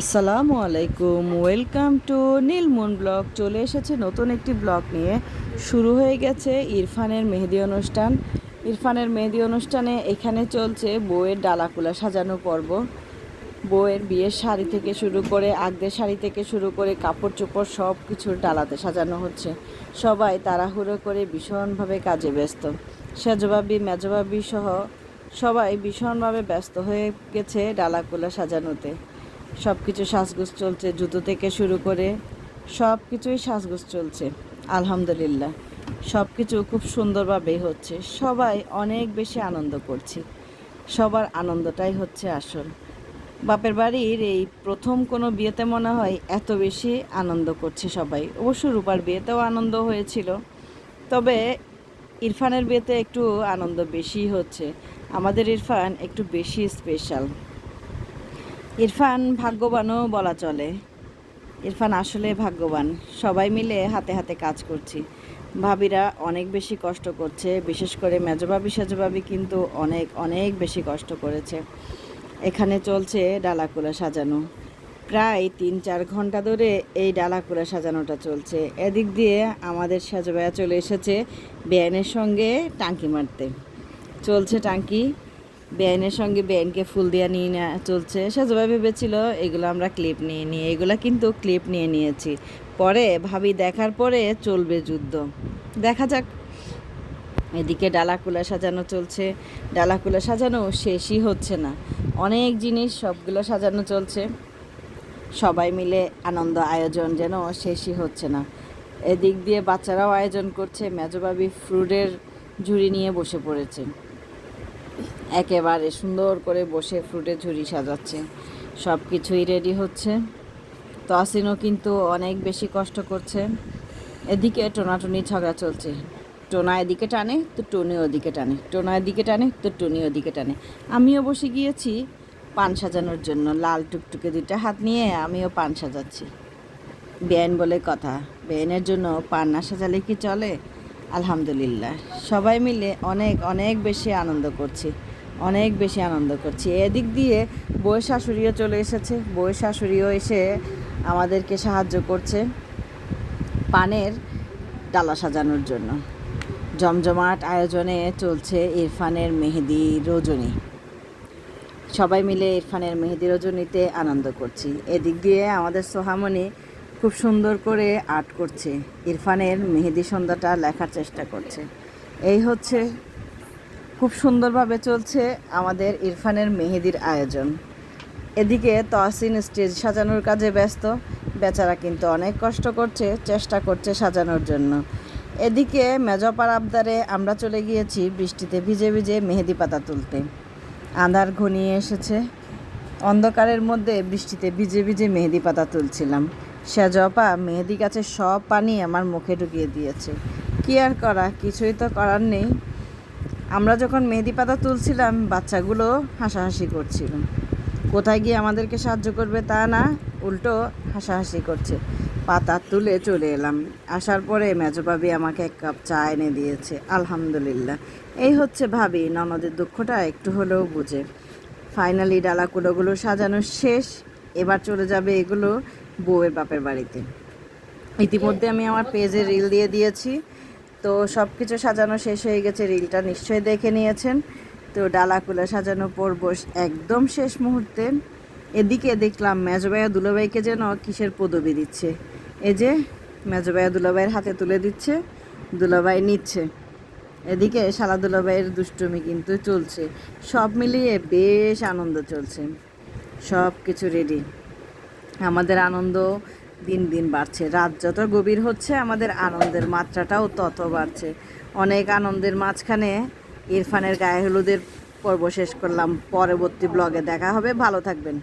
আসসালামু আলাইকুম, welcome to নীলমুন blog. চলে এসেছে নতুন একটি ব্লগ নিয়ে। শুরু হয়ে গেছে ইরফানের মেহেদি অনুষ্ঠান। ইরফানের মেহেদি অনুষ্ঠানে এখানে চলছে বউয়ের ডালাকুলা সাজানো পর্ব। বউয়ের বিয়ের শাড়ি থেকে শুরু করে আগদের শাড়ি থেকে শুরু করে কাপড় চোপড় সব কিছুর ডালাতে সাজানো হচ্ছে। সবাই তাড়াহুড়ো করে ভীষণভাবে কাজে ব্যস্ত। সেজবাবি, মেজবাবি সহ সবাই ভীষণভাবে ব্যস্ত হয়ে গেছে ডালাকুলা সাজানোতে। সব কিছু সাজগোজ চলছে, জুতো থেকে শুরু করে সব কিছুই সাজগোজ চলছে, আলহামদুলিল্লাহ। সব কিছু খুব সুন্দরভাবেই হচ্ছে। সবাই অনেক বেশি আনন্দ করছি। সবার আনন্দটাই হচ্ছে আসল। বাপের বাড়ির এই প্রথম কোনো বিয়েতে মনে হয় এত বেশি আনন্দ করছে সবাই। অবশ্য রূপার বিয়েতেও আনন্দ হয়েছিল। তবে ইরফানের বিয়েতে একটু আনন্দ বেশি হচ্ছে। আমাদের ইরফান একটু বেশি স্পেশাল ইরফান ভাগ্যবানও বলা চলে। ইরফান আসলে ভাগ্যবান। সবাই মিলে হাতে হাতে কাজ করছি। ভাবিরা অনেক বেশি কষ্ট করছে, বিশেষ করে মেজভাবি সেজভাবি কিন্তু অনেক অনেক বেশি কষ্ট করেছে। এখানে চলছে ডালাকুলা সাজানো। প্রায় তিন, চার ঘণ্টা ধরে এই ডালাকুলা সাজানোটা চলছে। এদিক দিয়ে আমাদের সাজবায়া চলে এসেছে বেআইনের সঙ্গে টাঙ্কি মারতে। চলছে টাঙ্কি। বেআইনের সঙ্গে বেআইনকে ফুল দেওয়া নিয়ে নেওয়া চলছে। সাজবা ভেবেছিল, এগুলো আমরা ক্লিপ নিয়ে নিই। এগুলো কিন্তু ক্লিপ নিয়ে নিয়েছি। পরে ভাবি দেখার পরে চলবে যুদ্ধ। দেখা যাক। এদিকে ডালাকুলা সাজানো চলছে। ডালাকুলা সাজানো শেষই হচ্ছে না। অনেক জিনিস সবগুলো সাজানো চলছে। সবাই মিলে আনন্দ আয়োজন যেন শেষই হচ্ছে না। এদিক দিয়ে বাচ্চারাও আয়োজন করছে। মেজবাবি ফ্রুটের ঝুড়ি নিয়ে বসে পড়েছে। একেবারে সুন্দর করে বসে ফ্রুটের ঝুড়ি সাজাচ্ছে। সব কিছুই রেডি হচ্ছে। তসিনও কিন্তু অনেক বেশি কষ্ট করছে। এদিকে টোনাটুনি ঝগড়া চলছে। টোনা এদিকে টানে, তো টনি ওদিকে টানে। টোনা এদিকে টানে, তো টনি ওদিকে টানে। আমিও বসে গিয়েছি পান সাজানোর জন্য। লাল টুকটুকে দুইটা হাত নিয়ে আমিও পান সাজাচ্ছি। বেআইন বলে কথা। বেআইনের জন্য পান না সাজালে কি চলে? আলহামদুলিল্লাহ। সবাই মিলে অনেক অনেক বেশি আনন্দ করছি। অনেক বেশি আনন্দ করছি। এদিক দিয়ে বউয়ের শাশুড়িও চলে এসেছে। বউয়ের শাশুড়িও এসে আমাদেরকে সাহায্য করছে পানের ডালা সাজানোর জন্য। জমজমাট আয়োজনে চলছে ইরফানের মেহেদি রজনী। সবাই মিলে ইরফানের মেহেদি রজনীতে আনন্দ করছি। এদিক দিয়ে আমাদের সোহামণি খুব সুন্দর করে আর্ট করছে। ইরফানের মেহেদি সন্ধ্যাটা লেখার চেষ্টা করছে। এই হচ্ছে খুব সুন্দরভাবে চলছে আমাদের ইরফানের মেহেদির আয়োজন। এদিকে তহসিন স্টেজ সাজানোর কাজে ব্যস্ত। বেচারা কিন্তু অনেক কষ্ট করছে, চেষ্টা করছে সাজানোর জন্য। এদিকে মেজপার আবদারে আমরা চলে গিয়েছি বৃষ্টিতে ভিজে ভিজে মেহেদি পাতা তুলতে। আঁধার ঘনিয়ে এসেছে। অন্ধকারের মধ্যে বৃষ্টিতে ভিজে ভিজে মেহেদি পাতা তুলছিলাম। সেজপা মেহেদি গাছের সব পানি আমার মুখে ঢুকিয়ে দিয়েছে। কি আর করা, কিছুই তো করার নেই। আমরা যখন মেহেদি পাতা তুলছিলাম, বাচ্চাগুলো হাসাহাসি করছিল। কোথায় গিয়ে আমাদেরকে সাহায্য করবে তা না, উল্টো হাসাহাসি করছে। পাতা তুলে চলে এলাম। আসার পরে মেজবাবি আমাকে এক কাপ চা এনে দিয়েছে। আলহামদুলিল্লাহ। এই হচ্ছে ভাবি, ননদের দুঃখটা একটু হলেও বুঝে। ফাইনালি ডালাকুলোগুলো সাজানো শেষ। এবার চলে যাবে এগুলো বউয়ের বাপের বাড়িতে। ইতিমধ্যে আমি আমার পেজে রিল দিয়ে দিয়েছি। তো সব কিছু সাজানো শেষ হয়ে গেছে, রিলটা নিশ্চয়ই দেখে নিয়েছেন। তো ডালাকুলা সাজানো পর্ব একদম শেষ মুহূর্তে। এদিকে দেখলাম মেজবাইয়া দুলাভাইকে যেন কিসের পদবি দিচ্ছে। এই যে মেজবাইয়া দুলাভাইয়ের হাতে তুলে দিচ্ছে, দুলাভাই নিচ্ছে। এদিকে শালা দুলাভাইয়ের দুষ্টুমি কিন্তু চলছে। সব মিলিয়ে বেশ আনন্দ চলছে। সব কিছু রেডি আমাদের আনন্দ দিন দিন বাড়ছে। রাত যত গভীর হচ্ছে, আমাদের আনন্দের মাত্রাটাও তত বাড়ছে। অনেক আনন্দের মাঝখানে ইরফানের গায়ে হলুদের পর্ব শেষ করলাম। পরবর্তী ব্লগে দেখা হবে। ভালো থাকবেন।